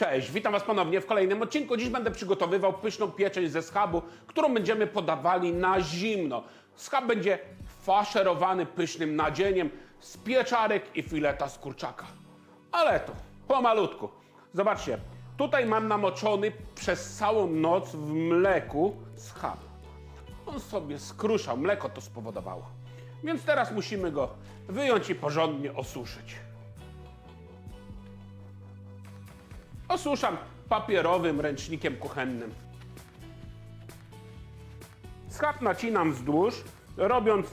Cześć, witam Was ponownie w kolejnym odcinku. Dziś będę przygotowywał pyszną pieczeń ze schabu, którą będziemy podawali na zimno. Schab będzie faszerowany pysznym nadzieniem z pieczarek i fileta z kurczaka. Ale to pomalutku. Zobaczcie, tutaj mam namoczony przez całą noc w mleku schab. On sobie skruszał, mleko to spowodowało. Więc teraz musimy go wyjąć i porządnie osuszyć. Osuszam papierowym ręcznikiem kuchennym. Schab nacinam wzdłuż, robiąc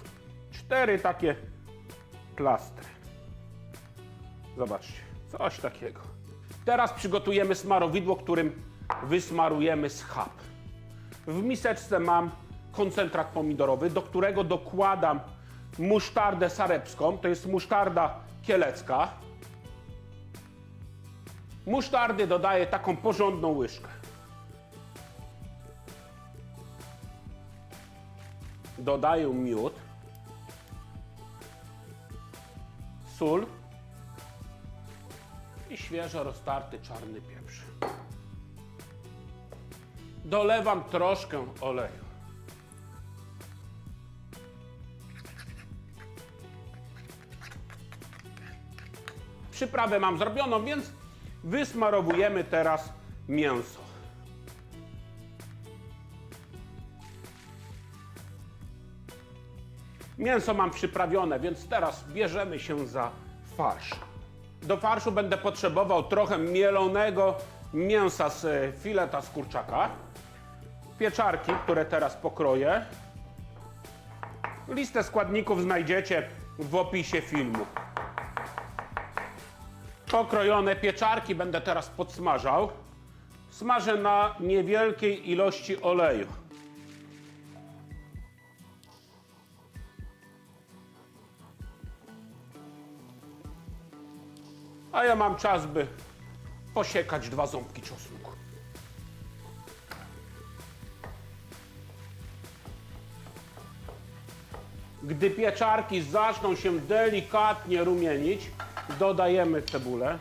cztery takie plastry. Zobaczcie, coś takiego. Teraz przygotujemy smarowidło, którym wysmarujemy schab. W miseczce mam koncentrat pomidorowy, do którego dokładam musztardę sarepską, to jest musztarda kielecka. Musztardy dodaję taką porządną łyżkę. Dodaję miód, sól i świeżo roztarty czarny pieprz. Dolewam troszkę oleju. Przyprawę mam zrobioną, więc wysmarowujemy teraz mięso. Mięso mam przyprawione, więc teraz bierzemy się za farsz. Do farszu będę potrzebował trochę mielonego mięsa z e, fileta z kurczaka, pieczarki, które teraz pokroję. Listę składników znajdziecie w opisie filmu. Pokrojone pieczarki będę teraz podsmażał. Smażę na niewielkiej ilości oleju. A ja mam czas, by posiekać dwa ząbki czosnku. Gdy pieczarki zaczną się delikatnie rumienić, dodajemy cebulę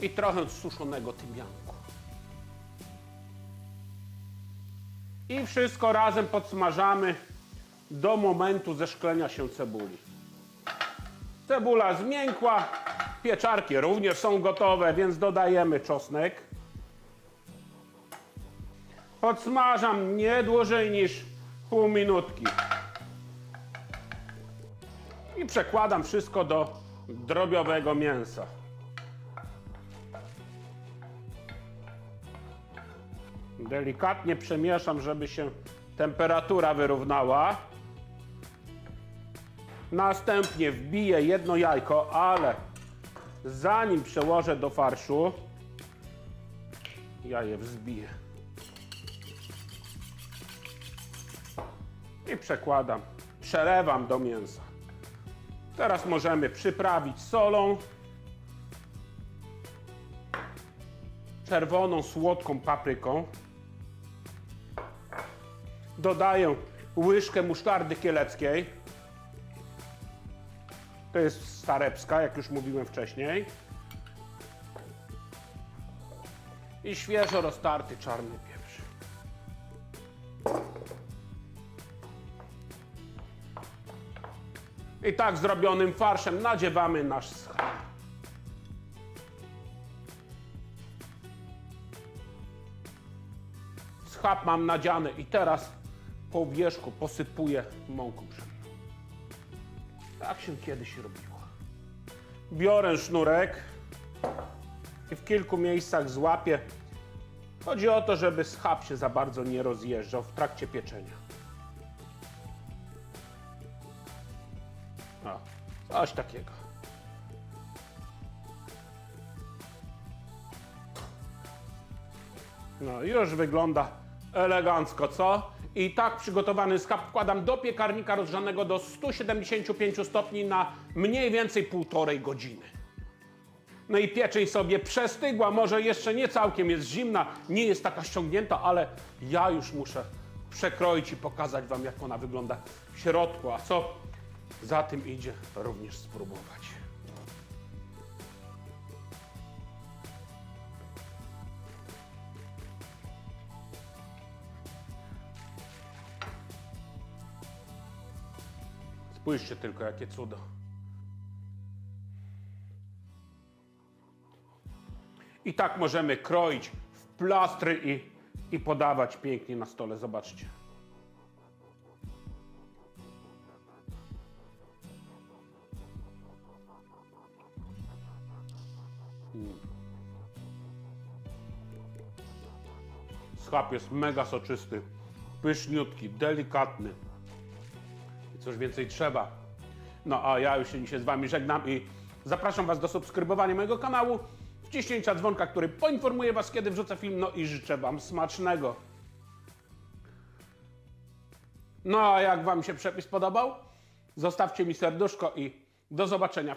i trochę suszonego tymianku. I wszystko razem podsmażamy do momentu zeszklenia się cebuli. Cebula zmiękła, pieczarki również są gotowe, więc dodajemy czosnek. Podsmażam nie dłużej niż pół minutki. I przekładam wszystko do drobiowego mięsa. Delikatnie przemieszam, żeby się temperatura wyrównała. Następnie wbiję jedno jajko, ale zanim przełożę do farszu, ja je wzbiję. I przekładam, przelewam do mięsa. Teraz możemy przyprawić solą, czerwoną, słodką papryką. Dodaję łyżkę musztardy kieleckiej. To jest starepska, jak już mówiłem wcześniej. I świeżo roztarty czarny pieprz. I tak zrobionym farszem nadziewamy nasz schab. Schab mam nadziany i teraz po wierzchu posypuję mąką pszenną. Tak się kiedyś robiło. Biorę sznurek i w kilku miejscach złapię. Chodzi o to, żeby schab się za bardzo nie rozjeżdżał w trakcie pieczenia. O, coś takiego. No, już wygląda elegancko, co? I tak przygotowany schab wkładam do piekarnika rozgrzanego do 175 stopni na mniej więcej półtorej godziny. No i pieczeń sobie przestygła, może jeszcze nie całkiem jest zimna, nie jest taka ściągnięta, ale ja już muszę przekroić i pokazać Wam, jak ona wygląda w środku, a co za tym idzie również spróbować. Spójrzcie tylko, jakie cudo. I tak możemy kroić w plastry i, i podawać pięknie na stole. Zobaczcie. Schab jest mega soczysty, pyszniutki, delikatny. I cóż więcej trzeba. No a ja już się z Wami żegnam i zapraszam Was do subskrybowania mojego kanału, wciśnięcia dzwonka, który poinformuje Was, kiedy wrzucę film, no i życzę Wam smacznego. No a jak Wam się przepis podobał, zostawcie mi serduszko i do zobaczenia